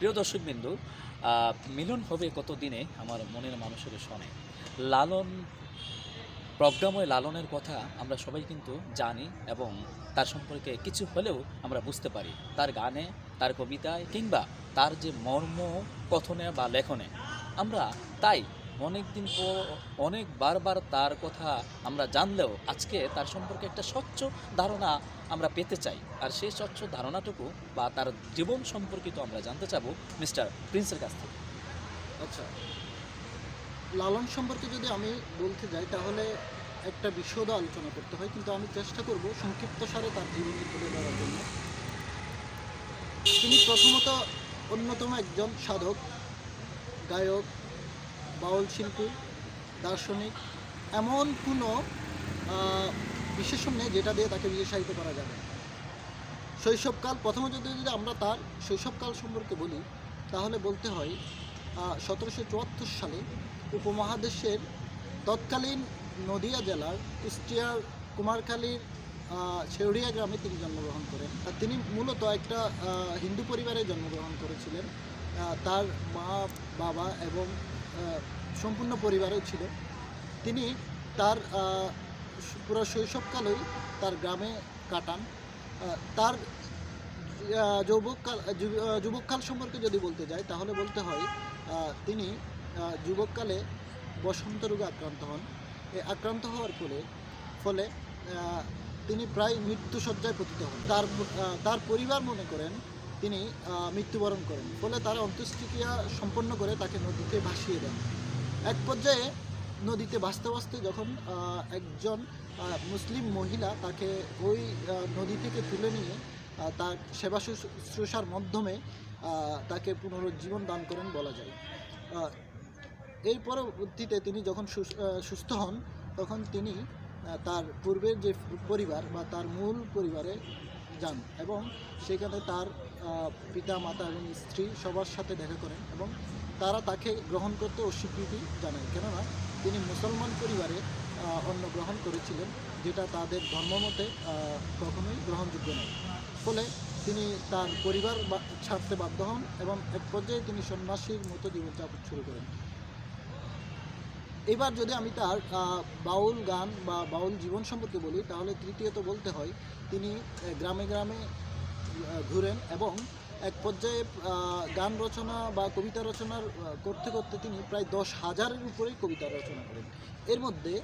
প্রিয় দর্শক বিন্দু মিলন হবে কত দিনে আমার মনের মানুষের শোনে লালন, প্রজ্ঞাময় লালনের কথা আমরা সবাই কিন্তু জানি এবং তার সম্পর্কে কিছু হলেও আমরা বুঝতে পারি। তার গানে, তার কবিতায় কিংবা তার যে মর্ম কথনে বা লেখনে, আমরা তাই অনেক দিন পর, অনেক বারবার তার কথা আমরা জানলেও আজকে তার সম্পর্কে একটা স্বচ্ছ ধারণা আমরা পেতে চাই। আর সেই স্বচ্ছ ধারণাটুকু বা তার জীবন সম্পর্কিত আমরা জানতে চাবো মিস্টার প্রিন্সের কাছ থেকে। আচ্ছা লালন সম্পর্কে যদি আমি বলতে যাই, তাহলে একটা বিশদ আলোচনা করতে হয়, কিন্তু আমি চেষ্টা করব সংক্ষিপ্ত সারে তার জীবনী তুলে ধরার জন্য। তিনি প্রথমত অন্যতম একজন সাধক, গায়ক বাউল শিল্পী, দার্শনিক, এমন কোনো বিশেষণ নেই যেটা দিয়ে তাকে বিশেষায়িত করা যাবে। শৈশবকাল প্রথমত যদি যদি আমরা তার শৈশবকাল সম্পর্কে বলি, তাহলে বলতে হয় সতেরোশো চুয়াত্তর সালে উপমহাদেশের তৎকালীন নদিয়া জেলার কুষ্টিয়ার কুমারখালীর ছেউড়িয়া গ্রামে তিনি জন্মগ্রহণ করেন। তিনি মূলত একটা হিন্দু পরিবারে জন্মগ্রহণ করেছিলেন। তার মা, বাবা এবং সম্পূর্ণ পরিবারও ছিল। তিনি তার পুরো শৈশবকালই তার গ্রামে কাটান। তার আহ, যৌবককাল যুব- যুবককাল সম্পর্কে যদি বলতে যাই তাহলে বলতে হয় তিনি যুবককালে বসন্ত রোগে আক্রান্ত হন। আক্রান্ত হওয়ার ফলে ফলে তিনি প্রায় মৃত্যুসজ্জায় পতিত হন। তার তার পরিবার মনে করেন তিনি মৃত্যুবরণ করেন। ফলে তার অন্ত্যেষ্টিক্রিয়া সম্পন্ন করে তাকে নদীতে ভাসিয়ে দেন। এক পর্যায়ে নদীতে ভাসতে ভাসতে যখন একজন মুসলিম মহিলা তাকে ওই নদী থেকে তুলে নিয়ে তার সেবা শুশ্রূষার মাধ্যমে তাকে পুনরুজ্জীবন দান করেন বলা যায়। এই পরবর্তীতে তিনি যখন সুস- সুস্থ হন, তখন তিনি তার পূর্বের যে পরিবার বা তার মূল পরিবারে যান এবং সেখানে তার পিতা, মাতা এবং স্ত্রী সবার সাথে দেখা করেন এবং তারা তাকে গ্রহণ করতে অস্বীকৃতি জানায়। কেননা, তিনি মুসলমান পরিবারে অন্য গ্রহণ করেছিলেন যেটা তাদের ধর্মমতে কখনোই গ্রহণযোগ্য নয়। ফলে তিনি তার পরিবার ছাড়তে বাধ্য হন এবং এক পর্যায়ে তিনি সন্ন্যাসীর মতো জীবনযাপন শুরু করেন। এবার যদি আমি তার বাউল গান বা বাউল জীবন সম্পর্কে বলি, তাহলে তৃতীয়ত বলতে হয়, তিনি গ্রামে গ্রামে ঘুরেন এবং এক পর্যায়ে গান রচনা বা কবিতা রচনার করতে করতে তিনি প্রায় দশ হাজারের উপরেই কবিতা রচনা করেন। এর মধ্যে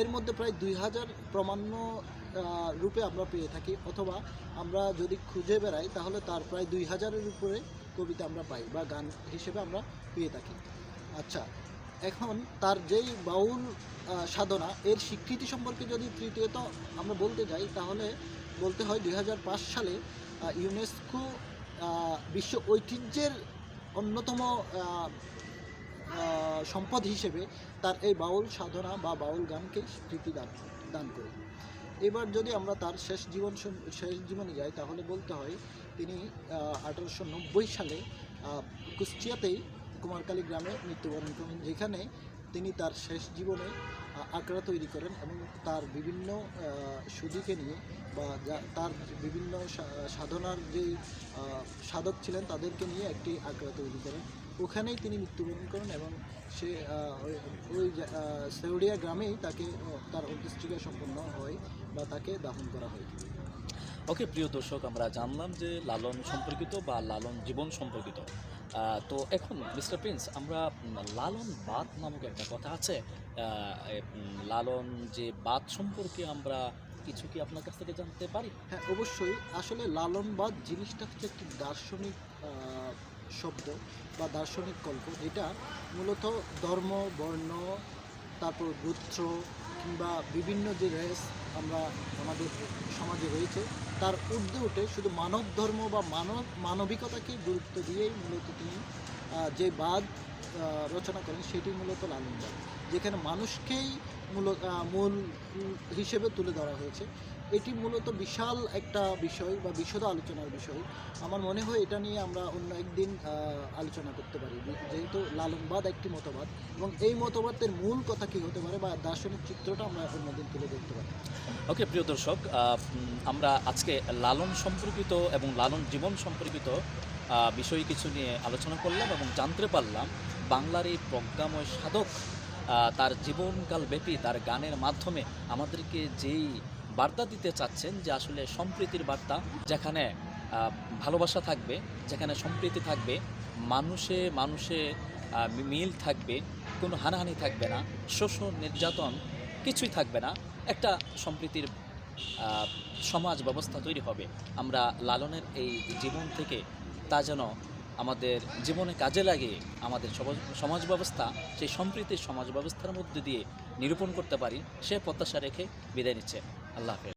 এর মধ্যে প্রায় দুই হাজার প্রমাণ্য রূপে আমরা পেয়ে থাকি অথবা আমরা যদি খুঁজে বেড়াই, তাহলে তার প্রায় দুই হাজারের উপরে কবিতা আমরা পাই বা গান হিসেবে আমরা পেয়ে থাকি। আচ্ছা এখন তার যেই বাউল সাধনা, এর স্বীকৃতি সম্পর্কে যদি তৃতীয়ত আমরা বলতে যাই, তাহলে বলতে হয় দুই হাজার পাঁচ সালে ইউনেস্কো বিশ্ব ঐতিহ্যের অন্যতম সম্পদ হিসেবে তার এই বাউল সাধনা বা বাউল গানকে স্বীকৃতি দান দান করে। এবার যদি আমরা তার শেষ জীবন শেষ জীবনে যাই, তাহলে বলতে হয় তিনি আঠারোশো নব্বই সালে কুষ্টিয়াতেই কুমারকালী গ্রামে মৃত্যুবরণ করেন, যেখানে তিনি তার শেষ জীবনে আকড়া তৈরি করেন এবং তার বিভিন্ন সুদীকে নিয়ে বা তার বিভিন্ন সাধনার যে আহ, সাধক ছিলেন তাদেরকে নিয়ে একটি আকড়া তৈরি করেন। ওখানেই তিনি মৃত্যুবরণ করেন এবং সে ওই- জা- গ্রামেই তাকে তার অন্ত্যেষ্টিক্রিয়া সম্পন্ন হয় বা তাকে দাফন করা হয়। ওকে প্রিয় দর্শক আমরা জানলাম যে লালন সম্পর্কিত বা লালন জীবন সম্পর্কিত। তো এখন, মিস্টার প্রিন্স, আমরা লালন বাদ নামক একটা কথা আছে। লালন যে বাদ সম্পর্কে আমরা কিছু কি আপনার কাছ থেকে জানতে পারি? হ্যাঁ অবশ্যই। আসলে লালনবাদ জিনিসটা হচ্ছে একটি দার্শনিক শব্দ বা দার্শনিক কল্প যেটা মূলত ধর্ম, বর্ণ, তারপর গোত্র কিংবা বিভিন্ন যে রেস আমরা আমাদের সমাজে রয়েছে, তার ঊর্ধ্বে উঠে শুধু মানব ধর্ম বা মানব মানবিকতাকে গুরুত্ব দিয়েই মূলত তিনি যে বাদ রচনা করেন সেটি মূলত লালনবাদ যেখানে মানুষকেই মূল মূল হিসেবে তুলে ধরা হয়েছে। এটি মূলত বিশাল একটা বিষয় বা বিশদ আলোচনার বিষয়। আমার মনে হয় এটা নিয়ে আমরা অন্য একদিন আলোচনা করতে পারি। যেহেতু লালনবাদ একটি মতবাদ এবং এই মতবাদের মূল কথা কী হতে পারে বা দার্শনিক চিত্রটা আমরা অন্যদিন তুলে ধরতে পারি। ওকে, প্রিয় দর্শক আমরা আজকে লালন সম্পর্কিত এবং লালন জীবন সম্পর্কিত বিষয় কিছু নিয়ে আলোচনা করলাম এবং জানতে পারলাম বাংলার এই প্রজ্ঞাময় সাধক তার জীবনকাল ব্যাপী তার গানের মাধ্যমে আমাদেরকে যেই বার্তা দিতে চাচ্ছেন যে আসলে সম্প্রীতির বার্তা, যেখানে ভালোবাসা থাকবে, যেখানে সম্প্রীতি থাকবে, মানুষে মানুষে মিল থাকবে, কোনো হানাহানি থাকবে না, শোষণ, নির্যাতন কিছুই থাকবে না, একটা সম্প্রীতির সমাজ ব্যবস্থা তৈরি হবে। আমরা লালনের এই জীবন থেকে তা যেন আমাদের জীবনে কাজে লাগিয়ে আমাদের সমাজ- সমাজ ব্যবস্থা, সেই সম্প্রীতির সমাজ ব্যবস্থার মধ্যে দিয়ে নিরূপণ করতে পারি, সে প্রত্যাশা রেখে বিদায় নিচ্ছে। আল্লাহ হাফেজ